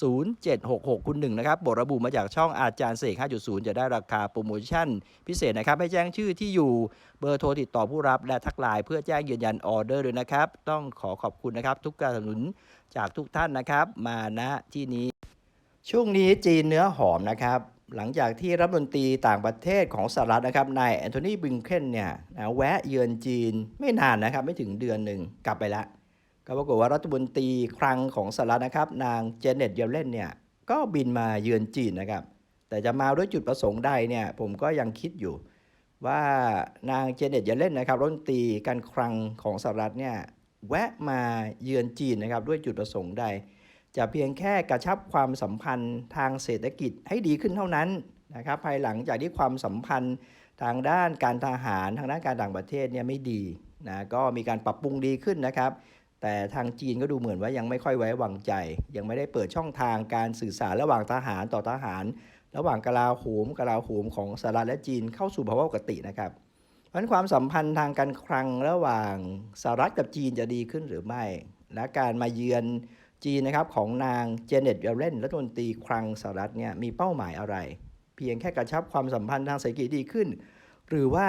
0766 คุณหนึ่งนะครับบทระบุมาจากช่องอาจารย์เสก 5.0 จะได้ราคาโปรโมชั่น พิเศษนะครับ ให้แจ้งชื่อที่อยู่เบอร์โทรติดต่อผู้รับและทักไลน์เพื่อแจ้งยืนยันออเดอร์ด้วยนะครับ ต้องขอขอบคุณนะครับ ทุกการสนับสนุนจากทุกท่านนะครับ มาณที่นี้ ช่วงนี้จีนเนื้อหอมนะครับ หลังจากที่รัฐมนตรีต่างประเทศของสหรัฐนะครับนายแอนโทนีบิงเคนเนี่ยแวะเยือนจีนไม่นานนะครับ ไม่ถึงเดือนหนึ่งกลับไปแล้ว ก็ปรากฏว่ารัฐมนตรีคลังของสหรัฐนะครับ นางเจเน็ตเยลเลนเนี่ยก็บินมาเยือนจีนนะครับ แต่จะมาด้วยจุดประสงค์ใดเนี่ยผมก็ยังคิดอยู่ ว่านางเจเน็ตเยลเลนนะครับรัฐมนตรีการคลังของสหรัฐเนี่ยแวะมาเยือนจีนนะครับด้วยจุดประสงค์ใด จะเพียงแค่กระชับความสัมพันธ์ทางเศรษฐกิจให้ดีขึ้นเท่านั้นนะครับภายหลังจากที่ความสัมพันธ์ทางด้านการทหารทางด้านการต่างประเทศเนี่ยไม่ดีนะก็มีการปรับปรุงดีขึ้นนะครับ แต่ทางจีนก็ดูเหมือนว่ายังไม่ค่อยไว้วางใจ ยังไม่ได้เปิดช่องทางการสื่อสารระหว่างทหารต่อทหาร ระหว่างกลาโหมกลาโหมของสหรัฐและจีนเข้าสู่ภาวะปกตินะครับเพราะฉะนั้นความสัมพันธ์ทางการคลังระหว่างสหรัฐกับจีนจะดีขึ้นหรือไม่ และการมาเยือนจีนนะครับของนางเจเน็ตเยลเลนรัฐมนตรีคลังสหรัฐเนี่ยมีเป้าหมายอะไร เพียงแค่กระชับความสัมพันธ์ทางเศรษฐกิจดีขึ้น หรือว่า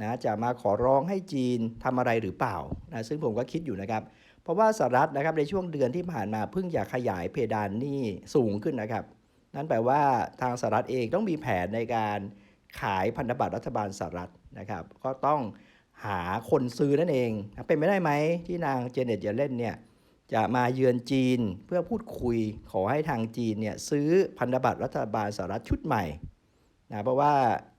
นะจะมาขอร้องให้จีนทำอะไรหรือเปล่านะซึ่งผมก็คิดอยู่นะครับ เพราะว่าสหรัฐนะครับในช่วงเดือนที่ผ่านมาเพิ่งอยากขยายเพดานหนี้สูงขึ้นนะครับ นั่นแปลว่าทางสหรัฐเองต้องมีแผนในการขายพันธบัตรรัฐบาลสหรัฐนะครับ ก็ต้องหาคนซื้อนั่นเอง เป็นไม่ได้ไหมที่นางเจเน็ตเยเลนเนี่ยจะมาเยือนจีนเพื่อพูดคุยขอให้ทางจีนเนี่ยซื้อพันธบัตรรัฐบาลสหรัฐชุดใหม่ นะเพราะว่า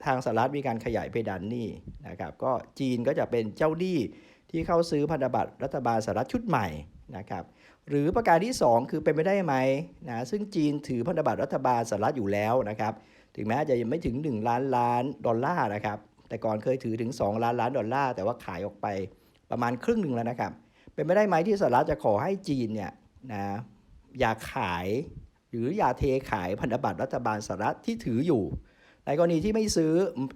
ทางสหรัฐมีการขยายเพดานหนี้นะครับก็จีนก็จะเป็นเจ้าหนี้ที่เข้าซื้อพันธบัตรรัฐบาลสหรัฐชุดใหม่นะครับหรือประการที่ 2 คือเป็นไปได้ไหมนะซึ่งจีนถือพันธบัตรรัฐบาลสหรัฐอยู่แล้วนะครับถึงแม้จะยังไม่ถึง 1 ล้านล้านดอลลาร์นะครับแต่ก่อนเคยถือถึง 2 ล้านล้านดอลลาร์แต่ว่าขายออกไปประมาณครึ่งหนึ่งแล้วนะครับเป็นไปได้ไหมที่สหรัฐจะขอให้จีนเนี่ยนะอย่าขาย หรืออย่าเทขายพันธบัตรรัฐบาลสหรัฐที่ถืออยู่ ในกรณีที่ไม่ซื้อ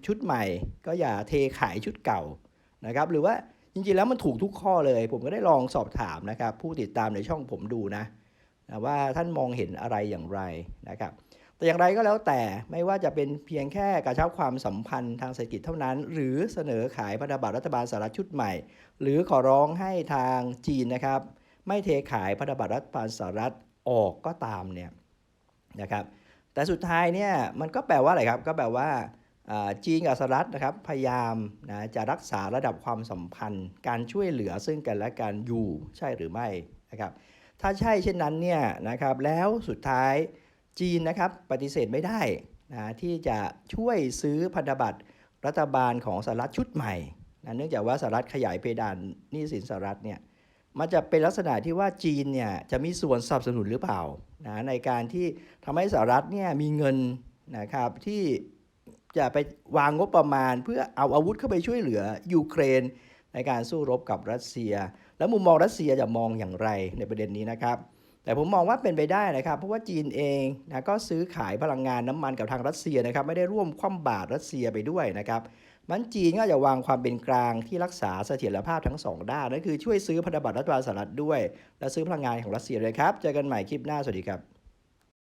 ชุดใหม่ ก็อย่าเทขายชุดเก่านะครับหรือว่าจริงๆแล้วมันถูกทุกข้อเลย ผมก็ได้ลองสอบถามนะครับผู้ติดตามในช่องผมดูนะนะว่าท่านมองเห็นอะไรอย่างไรนะครับแต่อย่างไรก็แล้วแต่ไม่ว่าจะเป็นเพียงแค่กระชับความสัมพันธ์ทางเศรษฐกิจเท่านั้น หรือเสนอขายพันธบัตรรัฐบาลสหรัฐชุดใหม่ หรือขอร้องให้ทางจีนนะครับ ไม่เทขายพันธบัตรรัฐบาลสหรัฐออกก็ตามเนี่ยนะครับ แต่สุดท้ายเนี่ยมันก็แปลว่าอะไรครับ ก็แปลว่าจีนกับสหรัฐนะครับพยายามนะจะรักษาระดับความสัมพันธ์ การช่วยเหลือซึ่งกันและกันอยู่ใช่หรือไม่นะครับ ถ้าใช่เช่นนั้นเนี่ยนะครับแล้วสุดท้ายจีนนะครับปฏิเสธไม่ได้นะที่จะช่วยซื้อพันธบัตรรัฐบาลของสหรัฐชุดใหม่นะเนื่องจากว่าสหรัฐขยายเพดานหนี้สินสหรัฐเนี่ย มันจะเป็นลักษณะที่ว่าจีนเนี่ยจะมีส่วนสนับสนุนหรือเปล่านะในการที่ทำให้สหรัฐเนี่ยมีเงินนะครับที่จะไปวางงบประมาณ เพื่อเอาอาวุธเข้าไปช่วยเหลือยูเครน ในการสู้รบกับรัสเซีย แล้วมุมมองรัสเซียจะมองอย่างไรในประเด็นนี้นะครับ แต่ผมมองว่าเป็นไปได้นะครับ เพราะว่าจีนเองนะก็ซื้อขายพลังงานน้ำมันกับทางรัสเซียนะครับไม่ได้ร่วมคว่ำบาตรรัสเซียไปด้วยนะครับ มันจีนก็จะวางความเป็นกลางที่รักษาเสถียรภาพทั้งสองด้านนั่นคือช่วยซื้อพันธบัตรรัฐบาลสหรัฐด้วย และซื้อพลังงานของรัสเซียเลยครับ เจอกันใหม่คลิปหน้า สวัสดีครับ